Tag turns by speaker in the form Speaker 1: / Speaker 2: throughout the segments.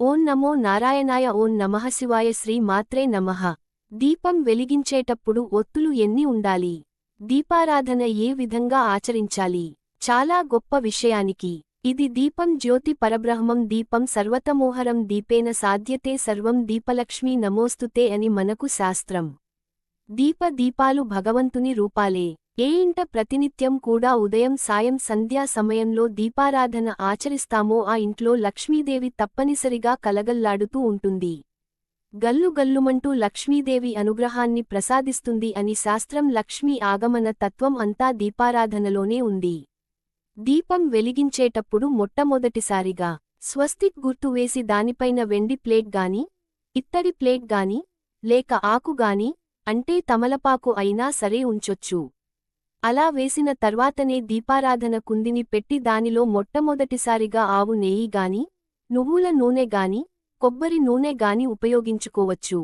Speaker 1: ఓం నమో నారాయణాయ ఓం నమఃశివాయ శ్రీ మాత్రే నమః. దీపం వెలిగించేటప్పుడు ఒత్తులు ఎన్ని ఉండాలి? దీపారాధన ఏ విధంగా ఆచరించాలి? చాలా గొప్ప విషయానికి. ఇది దీపం జ్యోతి పరబ్రహ్మం దీపం సర్వతమోహరం దీపేన సాధ్యతే సర్వం దీపలక్ష్మీ నమోస్తుతే అని మనకు శాస్త్రం. దీప దీపాలు భగవంతుని రూపాలే. ఏ ఇంట ప్రతినిత్యం కూడా ఉదయం సాయం సంధ్యా సమయంలో దీపారాధన ఆచరిస్తామో ఆ ఇంట్లో లక్ష్మీదేవి తప్పనిసరిగా కలగల్లాడుతూ ఉంటుంది. గల్లు గల్లుమంటూ లక్ష్మీదేవి అనుగ్రహాన్ని ప్రసాదిస్తుంది అని శాస్త్రం లక్ష్మీ ఆగమన తత్వం అంతా దీపారాధనలోనే ఉంది. దీపం వెలిగించేటప్పుడు మొట్టమొదటిసారిగా స్వస్తిక్ గుర్తు వేసి దానిపైన వెండి ప్లేట్ గాని ఇత్తడి ప్లేట్ గాని లేక ఆకు గాని అంటే తమలపాకు అయినా సరే ఉంచొచ్చు. అలా వేసిన తర్వాతనే దీపారాధన కుందిని పెట్టి దానిలో మొట్టమొదటిసారిగా ఆవు నెయ్యి గాని నువ్వుల నూనె గాని కొబ్బరి నూనె గాని ఉపయోగించుకోవచ్చు.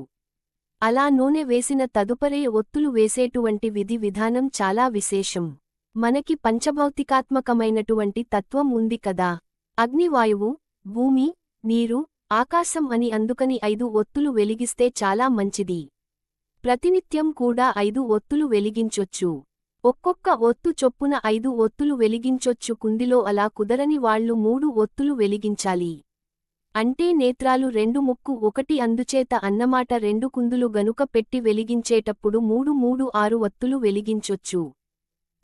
Speaker 1: అలా నూనె వేసిన తదుపరే ఒత్తులు వేసేటువంటి విధి విధానం చాలా విశేషం. మనకి పంచభౌతికాత్మకమైనటువంటి తత్వం ఉంది కదా. అగ్నివాయువు భూమి నీరు ఆకాశం అని అందుకని ఐదు ఒత్తులు వెలిగిస్తే చాలా మంచిది. ప్రతినిత్యం కూడా ఐదు ఒత్తులు వెలిగించొచ్చు. ఒక్కొక్క ఒత్తు చొప్పున ఐదు ఒత్తులు వెలిగించొచ్చు కుందిలో అలా కుదరని వాళ్ళు మూడు ఒత్తులు వెలిగించాలి. అంటే నేత్రాలు రెండు ముక్కు ఒకటి అందుచేత అన్నమాట రెండు కుందులు గనుక పెట్టి వెలిగించేటప్పుడు మూడు మూడు ఆరు ఒత్తులు వెలిగించొచ్చు.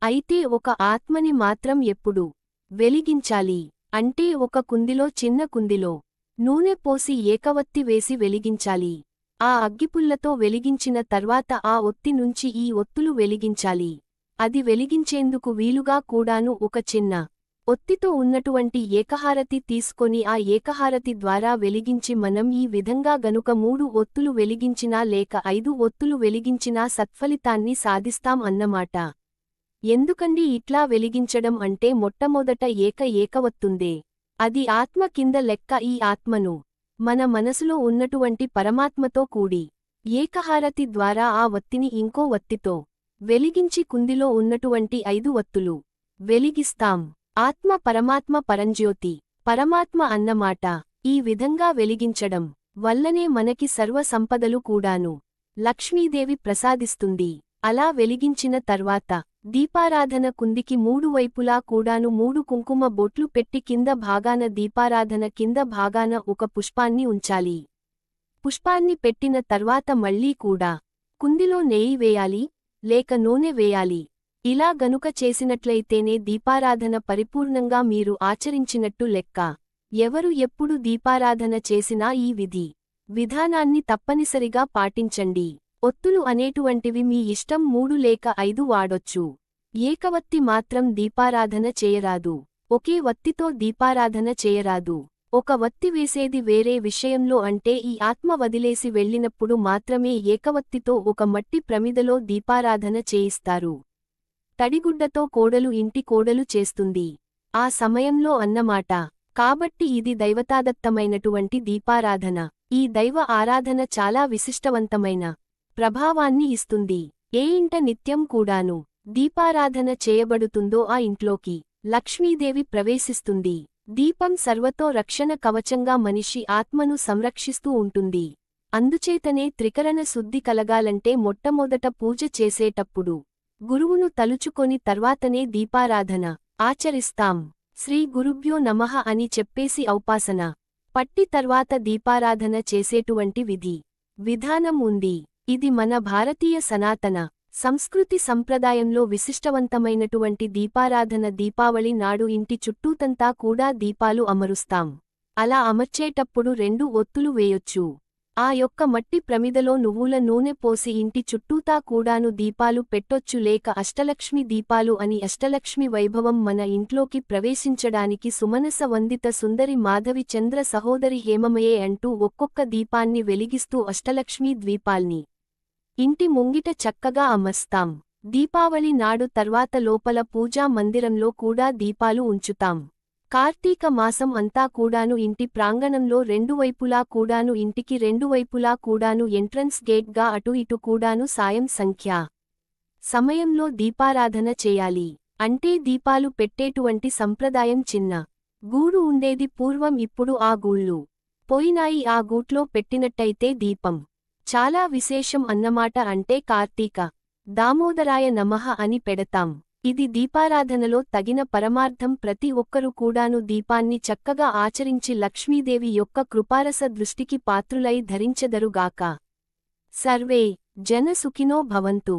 Speaker 1: అయితే ఒక ఆత్మని మాత్రం ఎప్పుడు వెలిగించాలి? అంటే ఒక కుందిలో చిన్న కుందిలో నూనె పోసి ఏకవత్తి వేసి వెలిగించాలి. ఆ అగ్గిపుల్లతో వెలిగించిన తర్వాత ఆ ఒత్తి నుంచి ఈ ఒత్తులు వెలిగించాలి. అది వెలిగించేందుకు వీలుగా కూడాను ఒక చిన్న ఒత్తితో ఉన్నటువంటి ఏకహారతి తీసుకొని ఆ ఏకహారతి ద్వారా వెలిగించి మనం ఈ విధంగా గనుక మూడు ఒత్తులు వెలిగించినా లేక ఐదు ఒత్తులు వెలిగించినా సత్ఫలితాన్ని సాధిస్తాం అన్నమాట. ఎందుకండి ఇట్లా వెలిగించడం అంటే మొట్టమొదట ఏక ఏకవత్తుందే. అది ఆత్మ కింద లెక్క ఈ ఆత్మను మన మనసులో ఉన్నటువంటి పరమాత్మతో కూడి ఏకహారతి ద్వారా ఆ వత్తిని ఇంకో వత్తితో వెలిగించి కుందిలో ఉన్నటువంటి ఐదు వత్తులు వెలిగిస్తాం. ఆత్మ పరమాత్మ పరంజ్యోతి. పరమాత్మ అన్నమాట. ఈ విధంగా వెలిగించడం వల్లనే మనకి సర్వ సంపదలు కూడాను. లక్ష్మీదేవి ప్రసాదిస్తుంది. అలా వెలిగించిన తర్వాత దీపారాధన కుందికి మూడు వైపులా కూడాను మూడు కుంకుమ బొట్లు పెట్టి కింద భాగాన దీపారాధన కింద భాగాన ఒక పుష్పాన్ని ఉంచాలి. పుష్పాన్ని పెట్టిన తర్వాత మళ్ళీ కూడా కుందిలో నెయ్యి వేయాలి. లేక నూనె వేయాలి. ఇలా గనుక చేసినట్లయితేనే దీపారాధన పరిపూర్ణంగా మీరు ఆచరించినట్టు లెక్క. ఎవరు ఎప్పుడు దీపారాధన చేసినా ఈ విధి. విధానాన్ని తప్పనిసరిగా పాటించండి. ఒత్తులు అనేటువంటివి మీ ఇష్టం మూడు లేక ఐదు వాడొచ్చు. ఏకవత్తి మాత్రం దీపారాధన చేయరాదు. ఒకే వత్తితో దీపారాధన చేయరాదు. ఒక వత్తి వేసేది వేరే విషయంలో అంటే ఈ ఆత్మ వదిలేసి వెళ్ళినప్పుడు మాత్రమే ఏకవత్తితో ఒక మట్టి ప్రమిదలో దీపారాధన చేయిస్తారు. తడిగుడ్డతో కోడలు ఇంటి కోడలు చేస్తుంది. ఆ సమయంలో అన్నమాట. కాబట్టి ఇది దైవతాదత్తమైనటువంటి దీపారాధన. ఈ దైవ ఆరాధన చాలా విశిష్టవంతమైన ప్రభావాన్ని ఇస్తుంది. ఏ ఇంట నిత్యం కూడాను దీపారాధన చేయబడుతుందో ఆ ఇంట్లోకి లక్ష్మీదేవి ప్రవేశిస్తుంది. దీపం సర్వతో రక్షణ కవచంగా మనిషి ఆత్మను సంరక్షిస్తూ ఉంటుంది. అందుచేతనే త్రికరణ శుద్ధి కలగాలంటే మొట్టమొదట పూజ చేసేటప్పుడు గురువును తలుచుకొని తర్వాతనే దీపారాధన ఆచరిస్తాం. శ్రీ గురుభ్యో నమః అని చెప్పేసి ఔపాసన. పట్టి తర్వాత దీపారాధన చేసేటువంటి విధి. విధానం ఉంది. ఇది మన భారతీయ సనాతన సంస్కృతి సంప్రదాయంలో విశిష్టవంతమైనటువంటి దీపారాధన దీపావళి నాడు ఇంటి చుట్టూతంతా కూడా దీపాలు అమరుస్తాం. అలా అమర్చేటప్పుడు రెండు ఒత్తులు వేయొచ్చు. ఆ యొక్క మట్టి ప్రమిదలో నువ్వుల నూనె పోసి ఇంటి చుట్టూతా కూడాను దీపాలు పెట్టొచ్చు లేక అష్టలక్ష్మి దీపాలు అని అష్టలక్ష్మి వైభవం మన ఇంట్లోకి ప్రవేశించడానికి సుమనస వందిత సుందరి మాధవి చంద్ర సహోదరి హేమమయే అంటూ ఒక్కొక్క దీపాన్ని వెలిగిస్తూ అష్టలక్ష్మీ ద్వీపాల్ని ఇంటి ముంగిట చక్కగా అమస్తాం. దీపావళి నాడు తర్వాత లోపల పూజా మందిరంలో కూడా దీపాలు ఉంచుతాం. కార్తీక మాసం అంతా కూడాను ఇంటి ప్రాంగణంలో రెండు వైపులా కూడాను ఇంటికి రెండు వైపులా కూడాను ఎంట్రన్స్ గేట్గా అటు ఇటు కూడాను సాయం సంఖ్య. సమయంలో దీపారాధన చేయాలి. అంటే దీపాలు పెట్టేటువంటి సంప్రదాయం చిన్న. గూడు ఉండేది పూర్వం ఇప్పుడు ఆ గూళ్ళు. పోయినాయి ఆ గూట్లో పెట్టినట్టయితే దీపం. చాలా విశేషం అన్నమాట అంటే కార్తీక. దామోదరాయ నమః అని పెడతాం. ఇది దీపారాధనలో తగిన పరమార్థం ప్రతి ఒక్కరు కూడాను దీపాన్ని చక్కగా ఆచరించి లక్ష్మీదేవి యొక్క కృపారస దృష్టికి పాత్రులై ధరించెదరుగాక. సర్వే జన సుఖినో భవంతు.